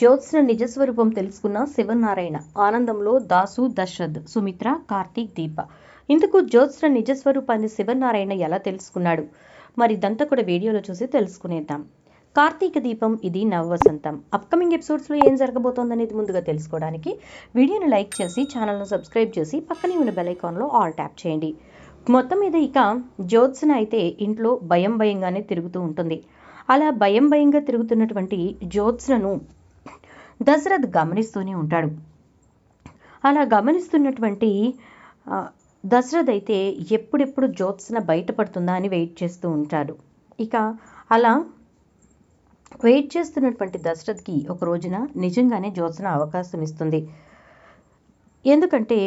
జ్యోత్స్న నిజస్వరూపం తెలుసుకున్న శివనారాయణ ఆనందంలో దాసు దశరథ్ సుమిత్ర కార్తీక్ దీప. ఇందుకు జ్యోత్స్న నిజస్వరూపాన్ని శివనారాయణ ఎలా తెలుసుకున్నాడు? మరి ఇదంతా కూడా వీడియోలో చూసి తెలుసుకునేద్దాం. కార్తీక దీపం ఇది నవవసంతం. అప్కమింగ్ ఎపిసోడ్స్లో ఏం జరగబోతోందనేది ముందుగా తెలుసుకోవడానికి వీడియోని లైక్ చేసి ఛానల్ను సబ్స్క్రైబ్ చేసి పక్కనే ఉన్న బెల్ ఐకాన్లో ఆల్ ట్యాప్ చేయండి. మొత్తం మీద ఇక జ్యోత్స్న అయితే ఇంట్లో భయం భయంగానే తిరుగుతూ ఉంటుంది. అలా భయం భయంగా తిరుగుతున్నటువంటి జ్యోత్స్నను దశరథ్ గమనిస్తూనే ఉంటాడు. అలా గమనిస్తున్నటువంటి దశరథ్ అయితే ఎప్పుడెప్పుడు జ్యోత్స్న బయటపడుతుందా అని వెయిట్ చేస్తూ ఉంటాడు. ఇక అలా వెయిట్ చేస్తున్నటువంటి దశరథ్కి ఒక రోజున నిజంగానే జ్యోత్స్న అవకాశం ఇస్తుంది. ఎందుకంటే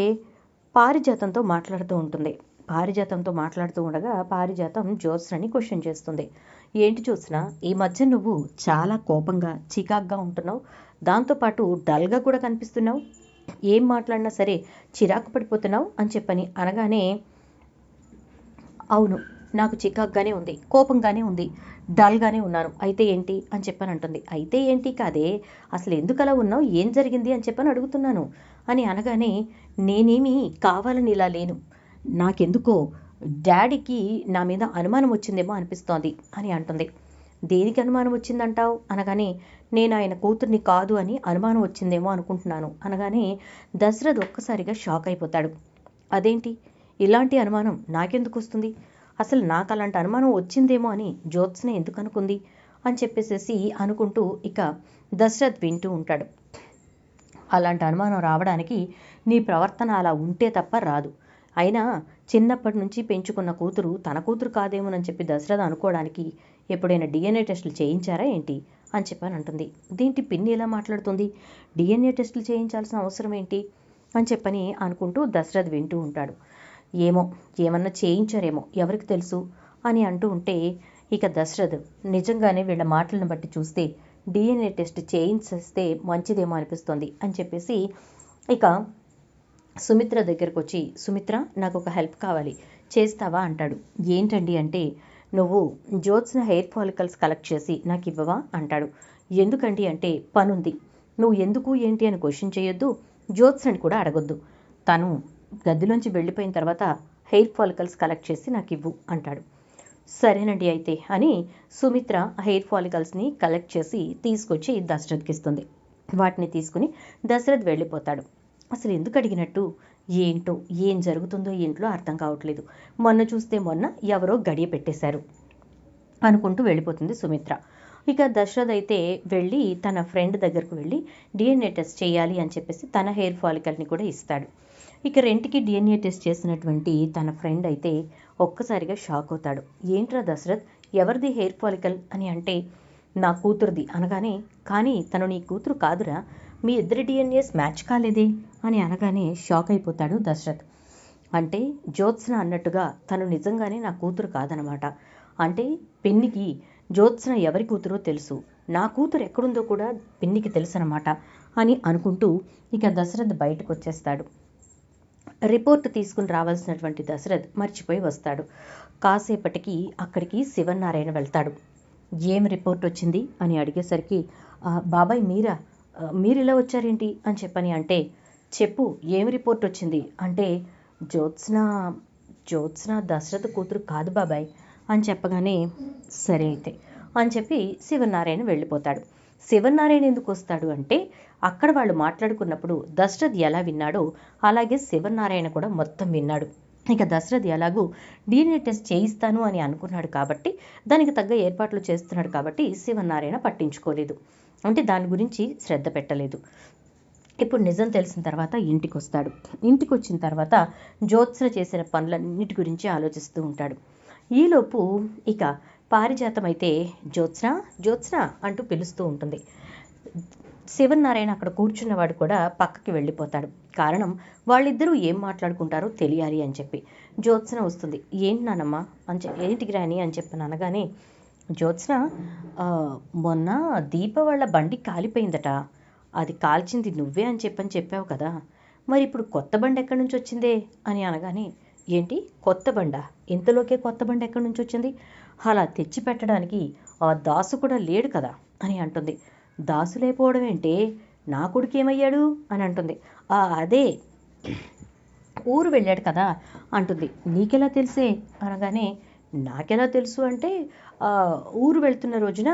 పారిజాతంతో మాట్లాడుతూ ఉంటుంది. పారిజాతంతో మాట్లాడుతూ ఉండగా పారిజాతం జ్యోత్స్నని క్వశ్చన్ చేస్తుంది. ఏంటి చూసినా ఈ మధ్య నువ్వు చాలా కోపంగా చికాగ్గా ఉంటున్నావు. దాంతోపాటు డల్గా కూడా కనిపిస్తున్నావు. ఏం మాట్లాడినా సరే చిరాకు పడిపోతున్నావు అని చెప్పని అనగానే అవును నాకు చికాగ్గానే ఉంది కోపంగానే ఉంది డల్గానే ఉన్నాను. అయితే ఏంటి? అని చెప్పని అంటుంది. అయితే ఏంటి కాదే అసలు ఎందుకు అలా ఉన్నావు? ఏం జరిగింది? అని చెప్పని అడుగుతున్నాను. అని అనగానే నేనేమి కావాలని ఇలా లేను. నాకెందుకో డాడీకి నా మీద అనుమానం వచ్చిందేమో అనిపిస్తోంది అని అంటుంది. దేనికి అనుమానం వచ్చిందంటావు? అనగానే నేను ఆయన కూతుర్ని కాదు అని అనుమానం వచ్చిందేమో అనుకుంటున్నాను. అనగానే దశరథ్ ఒక్కసారిగా షాక్ అయిపోతాడు. అదేంటి? ఇలాంటి అనుమానం నాకెందుకు వస్తుంది? అసలు నాకు అలాంటి అనుమానం వచ్చిందేమో అని జ్యోత్స్న ఎందుకు అనుకుంది? అని చెప్పేసేసి అనుకుంటూ ఇక దశరథ్ వింటూ ఉంటాడు. అలాంటి అనుమానం రావడానికి నీ ప్రవర్తన అలా ఉంటే తప్ప రాదు. అయినా చిన్నప్పటి నుంచి పెంచుకున్న కూతురు తన కూతురు కాదేమోనని చెప్పి దశరథ అనుకోవడానికి ఎప్పుడైనా డిఎన్ఏ టెస్టులు చేయించారా ఏంటి అని చెప్పని అంటుంది. దీంటి పిన్ని ఎలా మాట్లాడుతుంది? డిఎన్ఏ టెస్టులు చేయించాల్సిన అవసరం ఏంటి? అని చెప్పని అనుకుంటూ దశరథ్ వింటూ ఉంటాడు. ఏమో ఏమన్నా చేయించారేమో ఎవరికి తెలుసు? అని అంటూ ఉంటే ఇక దశరథ్ నిజంగానే వీళ్ళ మాటలను బట్టి చూస్తే డిఎన్ఏ టెస్ట్ చేయించేస్తే మంచిదేమో అనిపిస్తుంది అని చెప్పేసి ఇక సుమిత్ర దగ్గరకు వచ్చి సుమిత్ర నాకు ఒక హెల్ప్ కావాలి. చేస్తావా? అంటాడు. ఏంటండి అంటే నువ్వు జ్యోత్స్న హెయిర్ ఫాలికల్స్ కలెక్ట్ చేసి నాకు ఇవ్వవా అంటాడు. ఎందుకండి అంటే పనుంది. నువ్వు ఎందుకు ఏంటి అని క్వశ్చన్ చేయొద్దు. జ్యోత్స్నని కూడా అడగొద్దు. తను గదిలోంచి వెళ్ళిపోయిన తర్వాత హెయిర్ ఫాలికల్స్ కలెక్ట్ చేసి నాకు ఇవ్వు అంటాడు. సరేనండి అయితే అని సుమిత్ర హెయిర్ ఫాలికల్స్ని కలెక్ట్ చేసి తీసుకొచ్చి దశరథ్కి ఇస్తుంది. వాటిని తీసుకుని దశరథ్ వెళ్ళిపోతాడు. అసలు ఎందుకు అడిగినట్టు? ఏంటో ఏం జరుగుతుందో ఏంట్లో ఇంట్లో అర్థం కావట్లేదు. మొన్న చూస్తే మొన్న ఎవరో గడియ పెట్టేశారు అనుకుంటూ వెళ్ళిపోతుంది సుమిత్ర. ఇక దశరథ్ అయితే వెళ్ళి తన ఫ్రెండ్ దగ్గరకు వెళ్ళి డిఎన్ఏ టెస్ట్ చేయాలి అని చెప్పేసి తన హెయిర్ ఫాలికల్ని కూడా ఇస్తాడు. ఇక రెంట్కి డిఎన్ఏ టెస్ట్ చేసినటువంటి తన ఫ్రెండ్ అయితే ఒక్కసారిగా షాక్ అవుతాడు. ఏంట్రా దశరథ్ ఎవరిది హెయిర్ ఫాలికల్ అని అంటే నా కూతురుది అనగానే కానీ తను నీ కూతురు కాదురా మీ ఇద్దరి డిఎన్ఏస్ మ్యాచ్ కాలేదే? అని అనగానే షాక్ అయిపోతాడు దశరథ్. అంటే జ్యోత్స్న అన్నట్టుగా తను నిజంగానే నా కూతురు కాదనమాట. అంటే పిన్నికి జ్యోత్స్న ఎవరి కూతురో తెలుసు. నా కూతురు ఎక్కడుందో కూడా పిన్నికి తెలుసు అనమాట అని అనుకుంటూ ఇక దశరథ్ బయటకు వచ్చేస్తాడు రిపోర్ట్ తీసుకుని రావాల్సినటువంటి దశరథ్ మర్చిపోయి వస్తాడు. కాసేపటికి అక్కడికి శివనారాయణ వెళ్తాడు. ఏం రిపోర్ట్ వచ్చింది? అని అడిగేసరికి బాబాయ్ మీరా? మీరు ఇలా వచ్చారేంటి అని చెప్పని అంటే చెప్పు ఏం రిపోర్ట్ వచ్చింది? అంటే జ్యోత్స్న జ్యోత్స్న దశరథ కూతురు కాదు బాబాయ్ అని చెప్పగానే సరే అయితే అని చెప్పి శివనారాయణ వెళ్ళిపోతాడు. శివనారాయణ ఎందుకు వస్తాడు అంటే అక్కడ వాళ్ళు మాట్లాడుకున్నప్పుడు దశరథ్ ఎలా విన్నాడో అలాగే శివనారాయణ కూడా మొత్తం విన్నాడు. ఇక దశరథ్ ఎలాగూ డిఎన్ఏ టెస్ట్ చేయిస్తాను అని అనుకున్నాడు కాబట్టి దానికి తగ్గ ఏర్పాట్లు చేస్తున్నాడు కాబట్టి శివనారాయణ పట్టించుకోలేదు. అంటే దాని గురించి శ్రద్ధ పెట్టలేదు. ఇప్పుడు నిజం తెలిసిన తర్వాత ఇంటికి వస్తాడు ఇంటికి వచ్చిన తర్వాత జ్యోత్స్న చేసిన పనులన్నిటి గురించి ఆలోచిస్తూ ఉంటాడు. ఈలోపు ఇక పారిజాతం అయితే జ్యోత్స్న జ్యోత్స్న అంటూ పిలుస్తూ ఉంటుంది. శివనారాయణ అక్కడ కూర్చున్నవాడు కూడా పక్కకి వెళ్ళిపోతాడు. కారణం వాళ్ళిద్దరూ ఏం మాట్లాడుకుంటారో తెలియాలి అని చెప్పి. జ్యోత్స్న వస్తుంది. ఏంటి నానమ్మా? అని చెప్పి ఏంటికి రాని అని చెప్పి అనగానే జ్యోత్స్న మొన్న దీప వాళ్ళ బండి కాలిపోయిందట. అది కాల్చింది నువ్వే అని చెప్పని చెప్పావు కదా. మరి ఇప్పుడు కొత్త బండి ఎక్కడి నుంచి వచ్చిందే? అని అనగానే ఏంటి? కొత్త బండ? ఇంతలోకే కొత్త బండి ఎక్కడి నుంచి వచ్చింది? అలా తెచ్చి పెట్టడానికి ఆ దాసు కూడా లేడు కదా? అని అంటుంది. దాసులైపోవడం ఏంటే నా కొడుకు ఏమయ్యాడు అని అంటుంది. "ఆ, అదే ఊరు వెళ్ళాడు కదా? అంటుంది. నీకెలా తెలిసే? అనగానే నాకెలా తెలుసు అంటే ఊరు వెళ్తున్న రోజున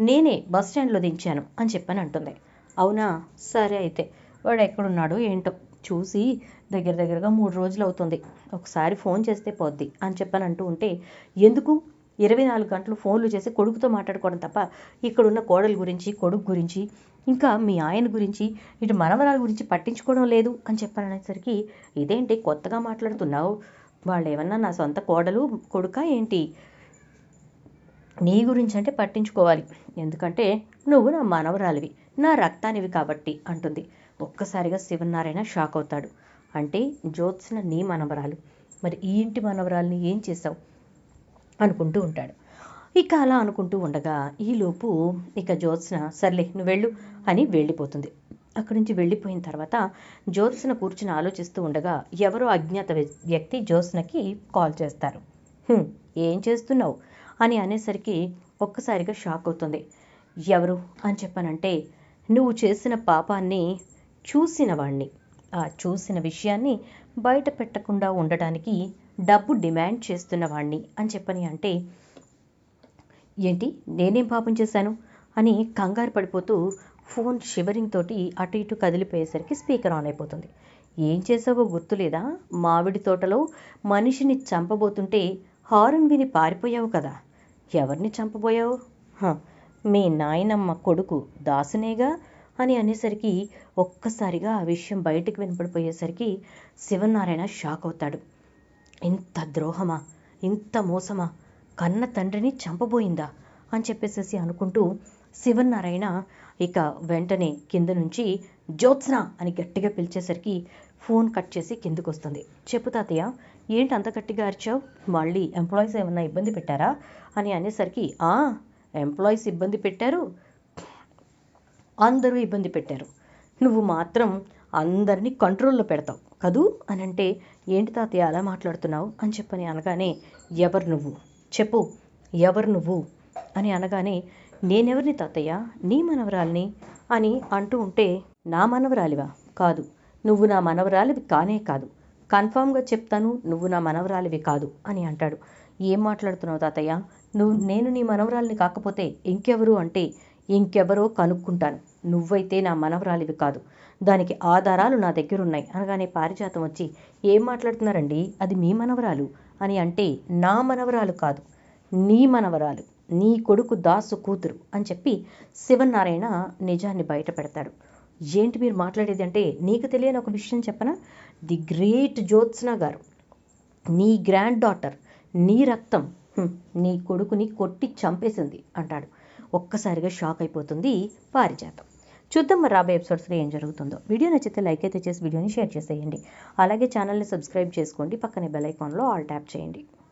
నేనే బస్ స్టాండ్లో దించాను అని చెప్పని అంటుంది. అవునా? సరే అయితే వాడు ఎక్కడున్నాడు ఏంటో చూసి దగ్గర దగ్గరగా మూడు రోజులు అవుతుంది ఒకసారి ఫోన్ చేస్తే పోద్ది అని చెప్పని అంటూ ఉంటే ఎందుకు? ఇరవై నాలుగు గంటలు ఫోన్లు చేసి కొడుకుతో మాట్లాడుకోవడం తప్ప ఇక్కడున్న కోడల గురించి కొడుకు గురించి ఇంకా మీ ఆయన గురించి ఇటు మనవరాల గురించి పట్టించుకోవడం లేదు అని చెప్పాననేసరికి ఇదేంటి కొత్తగా మాట్లాడుతున్నావు? వాళ్ళు ఏమన్నా నా సొంత కోడలు కొడుక ఏంటి? నీ గురించి అంటే పట్టించుకోవాలి. ఎందుకంటే నువ్వు నా మనవరాలివి నా రక్తానివి కాబట్టి అంటుంది. ఒక్కసారిగా శివనారాయణ షాక్ అవుతాడు. అంటే జ్యోత్స్న నీ మనవరాలు. మరి ఈ ఇంటి మనవరాలని ఏం చేసావు అనుకుంటూ ఉంటాడు. ఇక అలా అనుకుంటూ ఉండగా ఈలోపు ఇక జ్యోత్స్న సర్లే నువ్వు వెళ్ళు అని వెళ్ళిపోతుంది. అక్కడి నుంచి వెళ్ళిపోయిన తర్వాత జ్యోత్స్న కూర్చుని ఆలోచిస్తూ ఉండగా ఎవరో అజ్ఞాత వ్య- వ్యక్తి జ్యోత్స్నకి కాల్ చేస్తారు. ఏం చేస్తున్నావు? అని అనేసరికి ఒక్కసారిగా షాక్ అవుతుంది. ఎవరు? అని చెప్పానంటే నువ్వు చేసిన పాపాన్ని చూసిన వాణ్ణి. ఆ చూసిన విషయాన్ని బయట పెట్టకుండా ఉండటానికి డబ్బు డిమాండ్ చేస్తున్నవాణ్ణి అని చెప్పని అంటే ఏంటి? నేనేం పాపం చేశాను? అని కంగారు పడిపోతూ ఫోన్ షివరింగ్ తోటి అటు ఇటు కదిలిపోయేసరికి స్పీకర్ ఆన్ అయిపోతుంది. ఏం చేసావో గుర్తులేదా మామిడి తోటలో మనిషిని చంపబోతుంటే హారన్ విని పారిపోయావు కదా. ఎవరిని చంపబోయావు? "హ, మీ నాయనమ్మ కొడుకు దాసునేగా? అని అనేసరికి ఒక్కసారిగా ఆ విషయం బయటకు వినపడిపోయేసరికి శివనారాయణ షాక్ అవుతాడు. ఇంత ద్రోహమా? ఇంత మోసమా? కన్న తండ్రిని చంపబోయిందా? అని చెప్పేసేసి అనుకుంటూ శివనారాయణ ఇక వెంటనే కింద నుంచి జ్యోత్స్న అని గట్టిగా పిలిచేసరికి ఫోన్ కట్ చేసి కిందకు వస్తుంది చెప్పు తాతయ్య ఏంటి అంత గట్టిగా అరిచావు? మళ్ళీ ఎంప్లాయీస్ ఏమన్నా ఇబ్బంది పెట్టారా? అని అనేసరికి ఆ ఎంప్లాయీస్ ఇబ్బంది పెట్టారు. అందరూ ఇబ్బంది పెట్టారు. నువ్వు మాత్రం అందరినీ కంట్రోల్లో పెడతావు. కదూ? అని అంటే ఏంటి తాతయ్య అలా మాట్లాడుతున్నావు? అని చెప్పని అనగానే ఎవరు నువ్వు? చెప్పు ఎవరు నువ్వు? అని అనగానే నేనెవరిని తాతయ్య? నీ మనవరాల్ని? అని అంటూ ఉంటే నా మనవరాలివా? కాదు. నువ్వు నా మనవరాలివి కానే కాదు. కన్ఫామ్గా చెప్తాను నువ్వు నా మనవరాలివి కాదు అని అంటాడు. ఏం మాట్లాడుతున్నావు తాతయ్య? నువ్వు నేను నీ మనవరాలిని కాకపోతే ఇంకెవరు? అంటే ఇంకెవరో కనుక్కుంటాను. నువ్వైతే నా మనవరాలివి కాదు. దానికి ఆధారాలు నా దగ్గర ఉన్నాయి అనగానే పారిజాతం వచ్చి ఏం మాట్లాడుతున్నారండి? అది మీ మనవరాలు? అని అంటే నా మనవరాలు కాదు. నీ మనవరాలు. నీ కొడుకు దాసు కూతురు. అని చెప్పి శివనారాయణ నిజాన్ని బయట పెడతాడు ఏంటి మీరు మాట్లాడేది అంటే నీకు తెలియని ఒక విషయం చెప్పనా? ది గ్రేట్ జ్యోత్స్న గారు. నీ గ్రాండ్ డాటర్. నీ రక్తం. నీ కొడుకుని కొట్టి చంపేసింది. అంటాడు. ఒక్కసారిగా షాక్ అయిపోతుంది పారిజాతం. చూద్దాం మరి రాబోయే ఎపిసోడ్స్లో ఏం జరుగుతుందో. వీడియో నచ్చితే లైక్ అయితే చేసి వీడియోని షేర్ చేసేయండి. అలాగే ఛానల్ని సబ్స్క్రైబ్ చేసుకోండి. పక్కనే బెల్ ఐకాన్లో ఆల్ ట్యాప్ చేయండి.